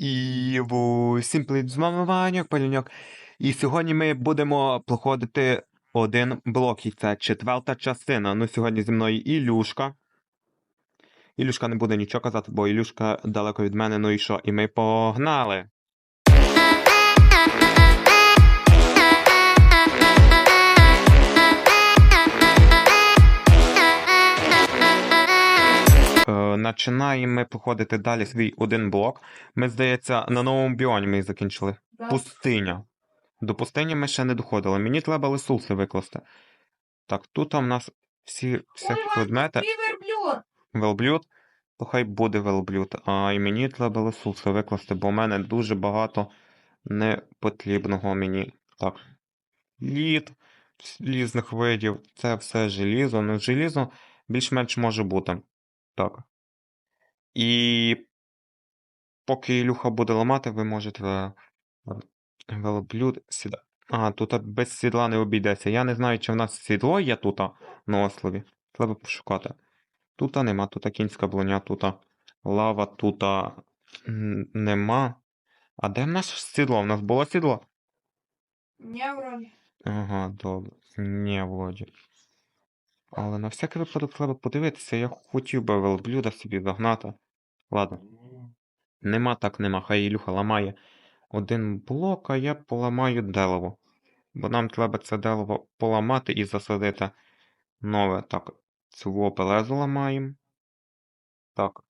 І всім привіт з вами. І сьогодні ми будемо проходити один блок, і це четверта частина. Ну, сьогодні зі мною Ілюшка. Ілюшка не буде нічого казати, бо Ілюшка далеко від мене, ну і що? І ми погнали. Починаємо проходити далі свій один блок. Ми, здається, на новому біоні ми закінчили. Да. Пустиня. До пустині ми ще не доходили. Мені треба ресурси викласти. Так, тут у нас всі всякі Ой, предмети. Велблюд, то хай буде велблюд. А і мені треба ресурси викласти, бо в мене дуже багато непотрібного мені. Так. Лід різних видів. Це все желізо. Ну, желізо більш-менш може бути. Так. І поки Ілюха буде ламати, ви можете е, велоблюд сіда. А, тут без сідла не обійдеться. Я не знаю, чи в нас сідло є тут на острові. Треба пошукати. Тут нема, тут кінська блоня, тут лава, тут нема. А де в нас сідло? В нас було сідло? Не вроді. Ага, добре. Ні, вроді. Але на всякий випадок треба подивитися, я хотів би велблюда собі загнати. Ладно. Нема так нема, хай Ілюха ламає один блок, а я поламаю дерево. Бо нам треба це дерево поламати і засадити нове. Так, цього белезу ламаємо. Так,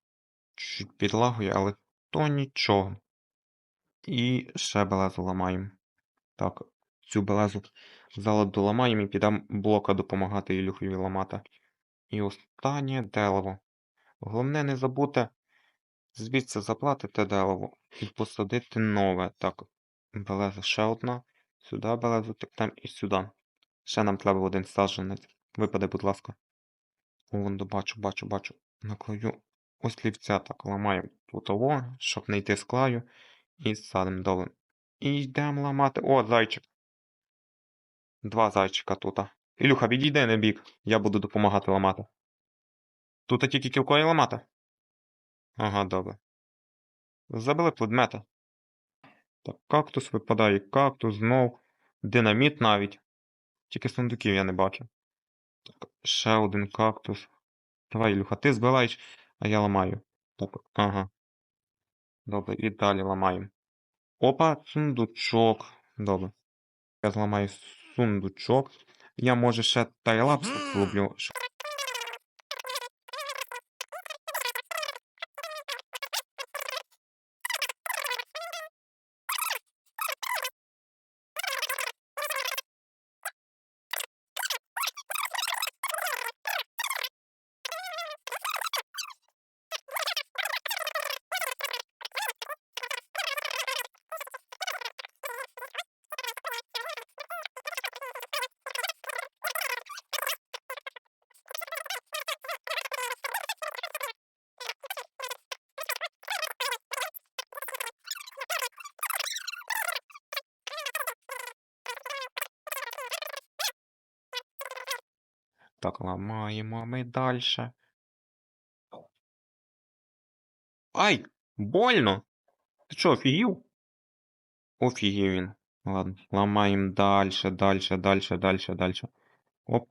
чуть підлагує, але то нічого. І ще белезу ламаємо. Так, цю белезу зараз доламаємо і підемо блока допомагати Ілюхові ламати. І останнє дерево. Головне не забути звідси заплатити дерево і посадити нове. Так, белеза ще одна. Сюди белезу тикнемо і сюди. Ще нам треба один саджанець. Випаде, будь ласка. О, вон, бачу, бачу, бачу. Наклаю ось лівця так ламаємо тут того, щоб не йти з клаю. І садимо долем. І йдемо ламати. О, зайчик. Два зайчика тут. Ілюха, відійди на бік. Я буду допомагати ламати. Тут тільки кілкою ламати. Ага, добре. Забили предмети. Так, кактус випадає, кактус, знов. Динаміт навіть. Тільки сундуків я не бачу. Так, ще один кактус. Давай, Ілюха, ти збиваєш, а я ламаю. Так, ага. Добре, і далі ламаємо. Опа, сундучок. Добре. Я зламаю сундучок. Я може ще тайлапс зроблю. Так, ламаємо ми далі. Ай! Больно! Ти що, офігів? Офігів він. Ладно, ламаємо далі, далі, далі, далі, далі. Оп.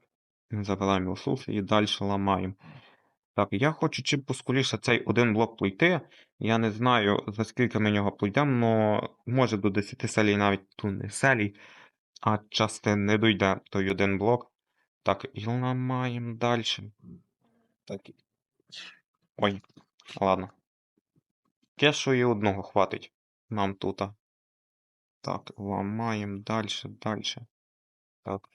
Забираємо ресурси і далі ламаємо. Так, я хочу чим поскоріше цей один блок пройти. Я не знаю, за скільки ми нього пройдемо, але може до 10 селій навіть тут не селій, а частин не дойде той один блок. Так, і ламаємо далі. Так. Ой, ладно. Кешу і одного хватить нам тут. Так, ламаємо далі, далі. Так.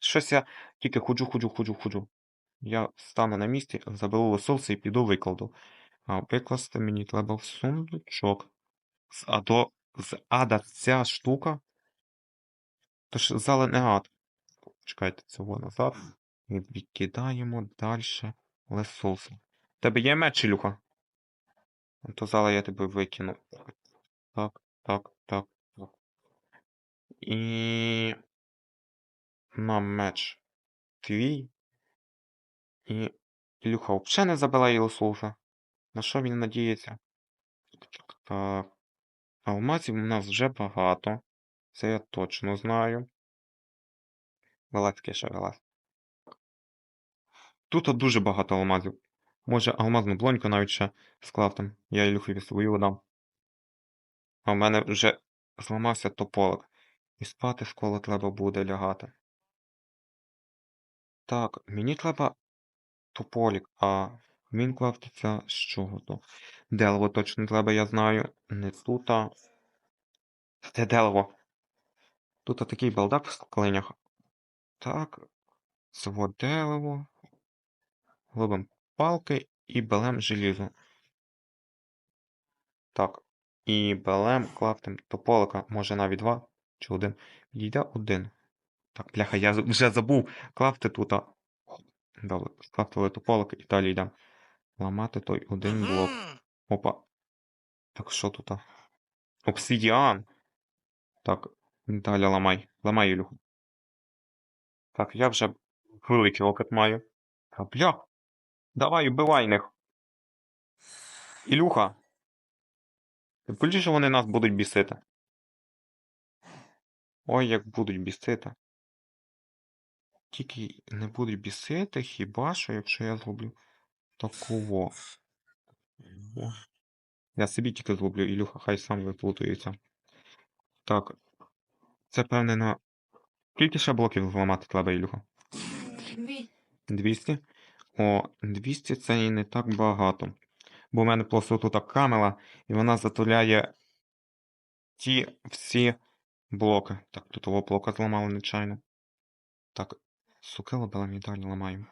Щось я тільки ходжу, ходжу, ходжу, ходжу. Я стану на місці, заберу ресурси і піду викладу. А викласти мені треба в сундучок. З адо з ада ця штука. Тож зелений ад. Чекайте цього назад. Відкидаємо далі ресурси. Тебе є меч, Ілюха? Ну, То зараз я тебе викину. Так, так, так, так. І. На меч. Твій. І. Ілюха взагалі не забирає ресурси. На що він надіється? так. Алмазів у нас вже багато. Це я точно знаю. Вилазь, Кеша. Тут дуже багато алмазів. Може, алмазну блоньку навіть ще склав там. Я Ілюхові свою дам. А в мене вже зламався тополик. І спати скоро треба буде лягати. Так, мені треба тополік, а він клавтиться з чого то? Дерево точно треба, я знаю. Не тут, а... Це дерево. Тут такий балдак в склинях. Так. От дерево. Робимо палки і берем желізо. Так. І берем, клаптем тополика. Може навіть два чи один. Йде один. Так, бляха, я вже забув. Клавти тут. Добре, склаптили тополик і далі йдемо. Ламати той один блок. Опа. Так, що тут? Обсидіан. Так, далі ламай. Ламай, Ілюху. Так, я вже великий опит маю. А бля. Давай, убивай них. Ілюха. Ти бачиш, що вони нас будуть бісити? Ой, як будуть бісити. Тільки не будуть бісити, хіба що, якщо я зроблю такого. Я собі тільки зроблю, Ілюха, хай сам виплутується. Так. Це певне на. Скільки ще блоків зламати треба? Дві. 200? О, 200 це і не так багато. Бо в мене просто тут камера, і вона затуляє ті всі блоки. Так, тут того блока зламали нечайно. Так, суки лобила медаль ламаємо.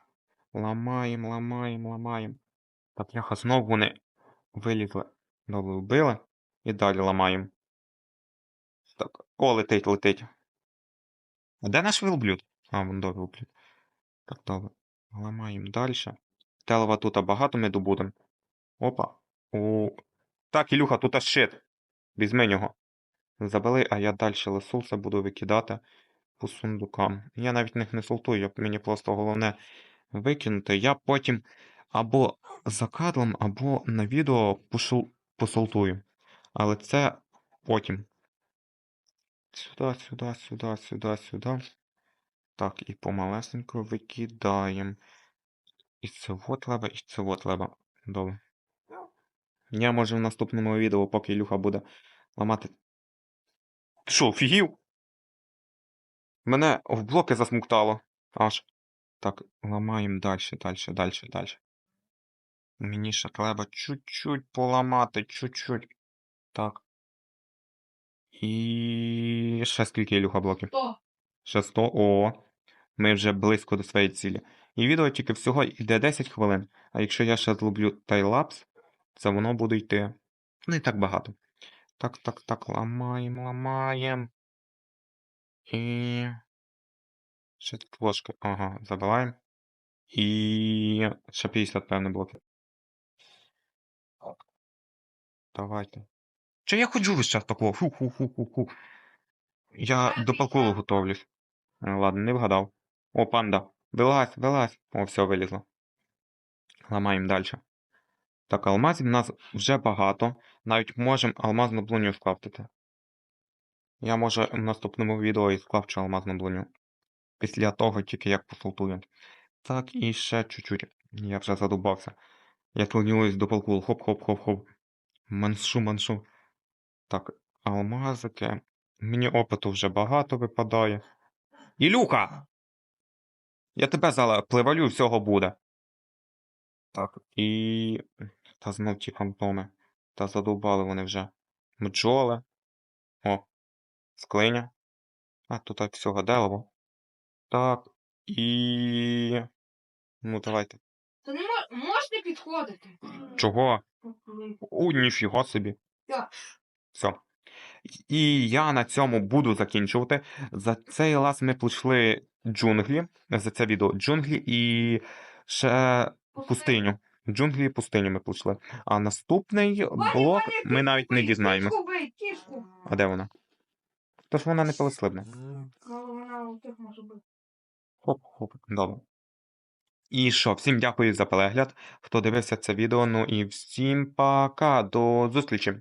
Ламаємо, ламаємо, ламаємо. Так, бляха, знов вони вилізли. Добре, вбили. І далі ламаємо. Так, о, летить, летить. А де наш вилблюд? А, вон добре, вилблюд. Так, добре. Ламаємо далі. Телева тут багато ми добудемо. Опа. О. Так, Ілюха, тут щит. Візьми його. Забили, а я далі лисулса буду викидати по сундукам. Я навіть них не сортую, як мені просто головне викинути. Я потім або за кадром, або на відео посолтую. Але це потім. Сюди, сюди, сюди, сюди, сюди. Так, і помалесенько викидаємо. І це от треба, і це от треба. Добре. Я може в наступному відео, поки Ілюха буде ламати. Ти що, офігів? Мене в блоки засмуктало. Аж. Так, ламаємо далі, далі, далі, далі. Мені ще треба чуть-чуть поламати, чуть-чуть. Так. І ще скільки Ілюха блоків? Сто. Ще 100. О, ми вже близько до своєї цілі. І відео тільки всього йде 10 хвилин. А якщо я ще зроблю тайлапс, це воно буде йти не так багато. Так, так, так, ламаємо, ламаємо. І. Ще тут ложки. Ага, забиваємо. І. Ще 50, певне, блоків. Давайте. Чи я ходжу весь час такого? Фу-ху-ху-ху-ху. Я до паркуру готовлюсь. Е, Ладно, не вгадав. О, панда. Вилазь, вилазь. О, все, вилізло. Ламаємо далі. Так, алмазів у нас вже багато. Навіть можемо алмазну блуню скрафтити. Я може в наступному відео і скрафчу алмазну блуню. Після того тільки як посолтую. Так, і ще чуть-чуть. Я вже задубався. Я тренуюсь до паркуру. Хоп-хоп-хоп-хоп. Маншу, маншу. Так, алмазики. Мені опиту вже багато випадає. Ілюха! Я тебе зараз пливалю, всього буде. Так, і. Та знов ті фантоми. Та задовбали вони вже. Бджоли. О, склиня. А, тут так всього дерево. Так. І. Ну, давайте. Та не мож... можете підходити. Чого? У, ніфіга собі. Так. Все. І я на цьому буду закінчувати. За цей раз ми пройшли джунглі. За це відео джунглі і ще пустиню. Джунглі і пустиню ми пройшли. А наступний блок ми навіть не кішку. А де вона? Тож вона не пилослибна. Ну, вона у тих може бути. Хоп, хоп, добре. І що, всім дякую за перегляд, хто дивився це відео. Ну і всім пока, до зустрічі!